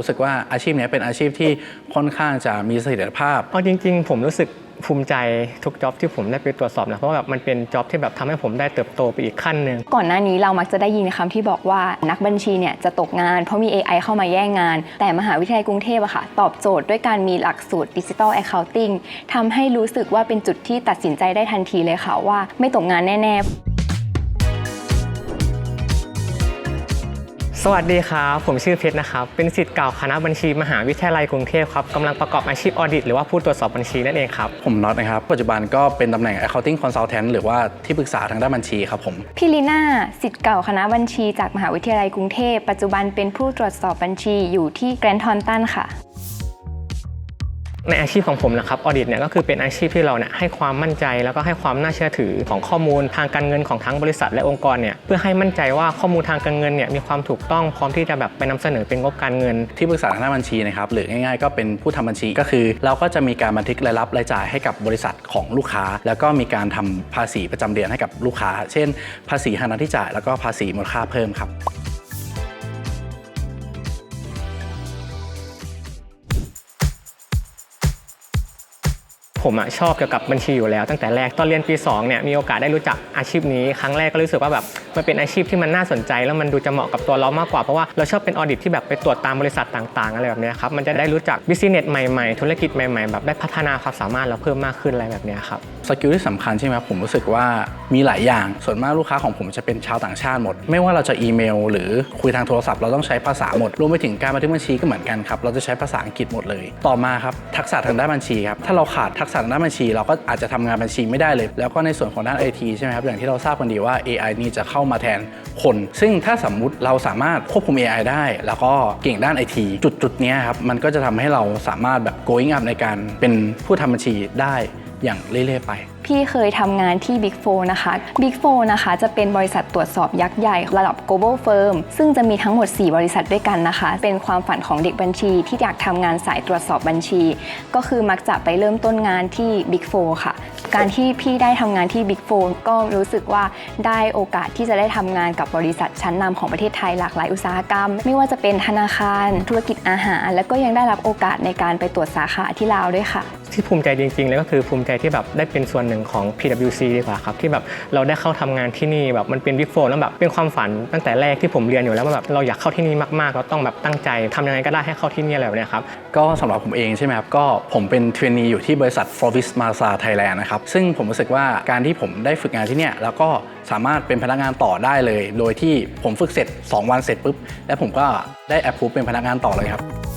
รู้สึกว่าอาชีพเนี้ยเป็นอาชีพที่ค่อนข้างจะมีเสถียรภาพเอาจริง ๆ ผมรู้สึกภูมิใจทุกจ็อบที่ผมได้ไปตรวจสอบนะเพราะว่าแบบมันเป็นจ็อบที่แบบทำให้ผมได้เติบโตไปอีกขั้นหนึ่งก่อนหน้านี้เรามักจะได้ยินคำที่บอกว่านักบัญชีเนี่ยจะตกงานเพราะมี AI เข้ามาแย่งงาน แต่มหาวิทยาลัยกรุงเทพอะค่ะ ตอบโจทย์ด้วยการมีหลักสูตรดิจิทัล Accounting ทำให้รู้สึกว่าเป็นจุดที่ตัดสินใจได้ทันทีเลยค่ะว่า ไม่ตกงานแน่ ๆ สวัสดีครับ ผมชื่อเพชรนะครับ เป็นศิษย์เก่าคณะบัญชีมหาวิทยาลัยกรุงเทพครับกำลังประกอบอาชีพออดิตหรือว่าผู้ตรวจสอบบัญชีนั่นเองครับ ผมน็อตนะครับ ปัจจุบันก็เป็นตำแหน่ง accounting consultant หรือว่าที่ปรึกษาทางด้านบัญชีครับผมพี่ลีน่าสิทธิ์เก่าคณะบัญชีจากมหาวิทยาลัยกรุงเทพปัจจุบันเป็นผู้ตรวจสอบบัญชีอยู่ที่แกรนด์ทอนตันค่ะ ในอาชีพของผมนะครับออดิตเนี่ยก็คือเป็นอาชีพที่เราเนี่ยให้ความมั่นใจแล้วก็ให้ความน่าเชื่อถือของข้อมูลทางการเงินของทั้งบริษัทและองค์กรเนี่ยเพื่อให้มั่นใจว่าข้อมูลทางการเงินเนี่ยมีความถูกต้องพร้อมที่จะแบบไปนำเสนอเป็นงบการเงิน ที่ปรึกษาทางด้านบัญชีนะครับหรือง่ายๆก็เป็นผู้ทำบัญชีก็คือ เราก็จะมีการบันทึกรายรับรายจ่ายให้กับบริษัทของลูกค้า แล้วก็มีการทำภาษีประจำเดือนให้กับลูกค้า เช่น ภาษีทางด้าที่จ่ายแล้วก็ภาษีมูลค่าเพิ่มครับ ผมอะชอบเกี่ยวกับบัญชีอยู่แล้วตั้งแต่แรกตอนเรียนปี2เนี่ยมีโอกาสได้รู้จักอาชีพนี้ ครั้งแรกก็รู้สึกว่าแบบมันเป็นอาชีพที่มันน่าสนใจ แล้วมันดูจะเหมาะกับตัวเรามากกว่า เพราะว่าเราชอบเป็นออดิตที่แบบไปตรวจตามบริษัทต่างๆอะไรแบบนี้ครับมันจะได้รู้จักบิสเนสใหม่ๆ ธุรกิจใหม่ๆแบบได้พัฒนาความสามารถเราเพิ่มมากขึ้นอะไรแบบนี้ครับสกิลที่สำคัญใช่ไหมครับผมรู้สึกว่ามีหลายอย่างส่วนมากลูกค้าของผมจะเป็นชาวต่างชาติหมด ไม่ว่าเราจะอีเมล หรือคุยทางโทรศัพท์เราต้องใช้ภาษาหมดรวมไปถึงการบันทึกบัญชีก็เหมือนกันครับเราจะใช้ภาษาอังกฤษหมดเลย ต่อมาครับทักษะทางด้านบัญชีครับถ้าเราขาดทักษะทางด้านบัญชี เราก็อาจจะทำงานบัญชีไม่ได้เลย แล้วก็ในส่วนของด้านไอทีใช่ไหมครับอย่างที่เราทราบกันดีว่า AI นี่จะเข้ามาแทนคน ซึ่งถ้าสมมุติเราสามารถควบคุม AI ได้ แล้วก็เก่งด้านไอทีจุดจุดๆเนี้ยครับ มันก็จะทำให้เราสามารถแบบ going up ในการเป็นผู้ทำบัญชีได้อย่างเรื่อยๆไปพี่เคยทำงานที่ Big 4นะคะ Big 4นะคะ จะเป็นบริษัทตรวจสอบยักษ์ใหญ่ระดับ global firm ซึ่งจะมีทั้งหมด 4 บริษัทด้วยกันนะคะ เป็นความฝันของเด็กบัญชี ที่อยากทำงานสายตรวจสอบบัญชี ก็คือมักจะไปเริ่มต้นงานที่ Big 4ค่ะ การที่พี่ได้ทำงานที่ Big 4ก็รู้สึกว่าได้โอกาสที่จะได้ทำงานกับบริษัทชั้นนำของประเทศไทยหลากหลายอุตสาหกรรม ไม่ว่าจะเป็นธนาคาร ธุรกิจอาหาร และก็ยังได้รับโอกาสในการไปตรวจสาขาที่ลาวด้วยค่ะ ที่ภูมิใจจริงๆเลยก็คือภูมิใจที่แบบได้เป็นส่วนหนึ่งของ PwC ดีกว่าครับที่แบบเราได้เข้าทำงานที่นี่แบบมันเป็นวิกโฟแล้วแบบเป็นความฝันตั้งแต่แรกที่ผมเรียนอยู่แล้วว่าแบบเราอยากเข้าที่นี่มากๆเราต้องแบบตั้งใจทำยังไงก็ได้ให้เข้าที่นี่อะไรแบบเนี้ยครับก็สำหรับผมเองใช่ไหมครับก็ผมเป็นเทรนนีอยู่ที่บริษัท Forvis Mazda Thailand นะครับซึ่งผมรู้สึกว่าการที่ผมได้ฝึกงานที่เนี่ยแล้วก็สามารถเป็นพนักงานต่อได้เลย โดยที่ผมฝึกเสร็จ 2 วันเสร็จปุ๊บแล้วผมก็ได้แอปพูเป็นพนักงานต่อเลยครับ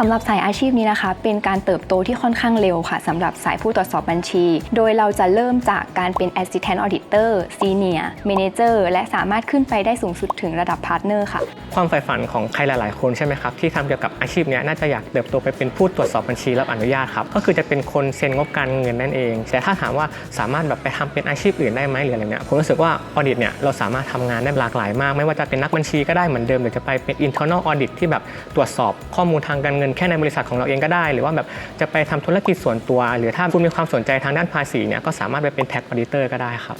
สำหรับสายอาชีพนี้นะคะ เป็นการเติบโตที่ค่อนข้างเร็วค่ะสำหรับสายผู้ตรวจสอบบัญชี โดยเราจะเริ่มจากการเป็น Assistant Auditor Senior Manager และสามารถขึ้นไปได้สูงสุดถึงระดับ Partner ค่ะ ความใฝ่ฝันของใครหลาย ๆ คนใช่ไหมครับ ที่ทำเกี่ยวกับอาชีพนี้น่าจะอยากเติบโตไปเป็นผู้ตรวจสอบบัญชีรับอนุญาตครับ ก็คือจะเป็นคนเซ็นงบการเงินนั่นเอง แต่ถ้าถามว่าสามารถแบบไปทำเป็นอาชีพอื่นได้ไหมหรืออะไรเนี้ยผมรู้สึกว่าออดิตเนี่ยเราสามารถทำงานได้หลากหลายมาก ไม่ว่าจะเป็นนักบัญชีก็ได้เหมือนเดิมหรือจะไปเป็น internal audit ที่แบบตรวจสอบข้อมูลทางการเงินแค่ในบริษัทของเราเองก็ได้ หรือว่าแบบจะไปทำธุรกิจส่วนตัว หรือถ้าคุณมีความสนใจทางด้านภาษีเนี่ยก็สามารถไปเป็นแท็กออดิเตอร์ก็ได้ครับ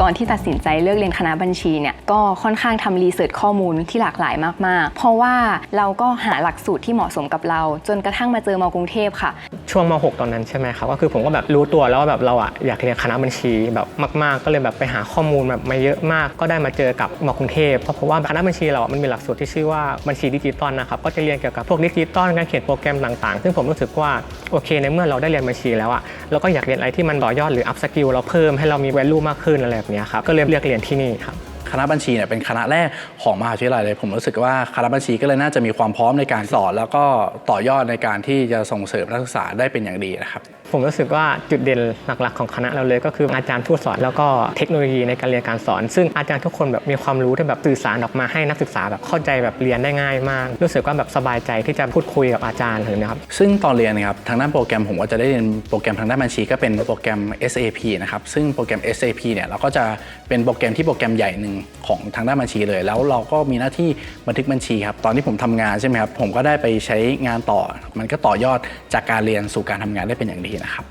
ตอนที่ตัดสินใจเลือกเรียนคณะบัญชีเนี่ยก็ค่อนข้างทำรีเสิร์ชข้อมูลที่หลากหลายมาก ๆ เพราะว่าเราก็หาหลักสูตรที่เหมาะสมกับเรา จนกระทั่งมาเจอมกรุงเทพค่ะ ช่วงม .6 ตอนนั้นใช่ไหมครับก็คือผมก็แบบรู้ตัวแล้วว่าแบบเราอะอยากเรียนคณะบัญชีแบบมาก ๆ ก็เลยแบบไปหาข้อมูลแบบมาเยอะมากก็ได้มาเจอกับมกรุงเทพเพราะเพราะว่าคณะบัญชีเราอะมันมีหลักสูตรที่ชื่อว่าบัญชีดิจิตอลนะครับก็จะเรียนเกี่ยวกับพวกดิจิตอลการเขียนโปรแกรมต่างๆ ซึ่งผมรู้สึกว่าโอเคในเมื่อเราได้เรียนบัญชีแล้วอะเราก็อยากเรียนอะไรที่มันต่อยอดหรืออัพสกิลเราเพิ่มให้เรามี value มากขึ้นอะไรแบบนี้ครับก็เลยเลือกเรียนที่นี่ครับ คณะบัญชีเนี่ยเป็นคณะแรกของมหาวิทยาลัยเลย ผมรู้สึกว่าคณะบัญชีก็เลยน่าจะมีความพร้อมในการสอน แล้วก็ต่อยอดในการที่จะส่งเสริมนักศึกษาได้เป็นอย่างดีนะครับผมรู้สึกว่าจุดเด่นหลักๆของคณะเราเลย ก็คืออาจารย์ผู้สอนแล้วก็เทคโนโลยีในการเรียนการสอน ซึ่งอาจารย์ทุกคนแบบมีความรู้ที่แบบสื่อสารออกมาให้นักศึกษาแบบเข้าใจแบบเรียนได้ง่ายมาก รู้สึกว่าแบบสบายใจที่จะพูดคุยกับอาจารย์เลยนะครับซึ่งตอนเรียนนะครับทางด้านโปรแกรมผมก็จะได้เรียนโปรแกรมทางด้านบัญชี ก็เป็นโปรแกรม SAP นะครับซึ่งโปรแกรม SAP เนี่ยเราก็จะเป็นโปรแกรมที่โปรแกรมใหญ่หนึ่งของทางด้านบัญชีเลย แล้วเราก็มีหน้าที่บันทึกบัญชีครับตอนที่ผมทำงานใช่ไหมครับผมก็ได้ไปใช้งานต่อ มันก็ต่อยอดจากการเรียนสู่การทำงานได้เป็นอย่างดีนะครับ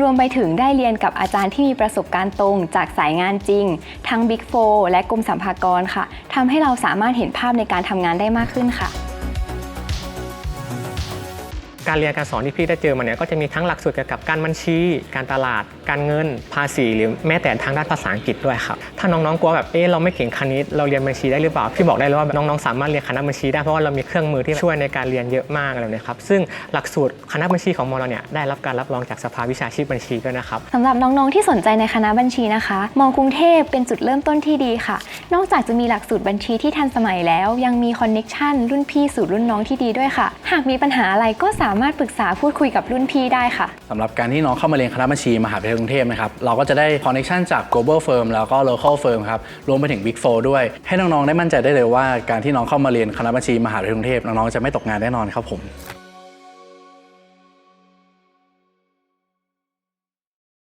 รวมไปถึงได้เรียนกับอาจารย์ที่มีประสบการณ์ตรงจากสายงานจริง ทั้ง Big 4และกรมสัมภากรค่ะทำให้เราสามารถเห็นภาพในการทำงานได้มากขึ้นค่ะการเรียนการสอนที่พี่ได้เจอมาเนี่ยก็จะมีทั้งหลักสูตรเกี่ยวกับการบัญชี การตลาดการเงินภาษีหรือแม้แต่ทางด้านภาษาอังกฤษด้วยครับถ้าน้องๆกลัวแบบเออเราไม่เก่งคณิตเราเรียนบัญชีได้หรือเปล่าพี่บอกได้เลยว่าน้องๆสามารถเรียนคณะบัญชีได้เพราะว่าเรามีเครื่องมือที่ช่วยในการเรียนเยอะมากอะไรเลยครับซึ่งหลักสูตรคณะบัญชีของมอเราเนี่ยได้รับการรับรองจากสภาวิชาชีพบัญชีด้วยนะครับสำหรับน้องๆที่สนใจในคณะบัญชีนะคะมกรุงเทพเป็นจุดเริ่มต้นที่ดีค่ะ นอกจากจะมีหลักสูตรบัญชีที่ทันสมัยแล้ว ยังมีคอนเน็กชันรุ่นพี่สู่รุ่นน้องที่ดีด้วยค่ะ หากมีปัญหาอะไรก็สามารถปรึกษาพูดคุยกับรุ่นพี่ได้ค่ะสำหรับการที่น้องเข้ามาเรียนคณะบัญชีมหาวิทยาลัยกรุงเทพนะครับ เราก็จะได้คอนเนคชันจาก global firm แล้วก็ local firm ครับ รวมไปถึง big four ด้วย ให้น้อง ๆ ได้มั่นใจได้เลยว่าการที่น้องเข้ามาเรียนคณะบัญชีมหาวิทยาลัยกรุงเทพน้อง ๆ จะไม่ตกงานแน่นอนครับผม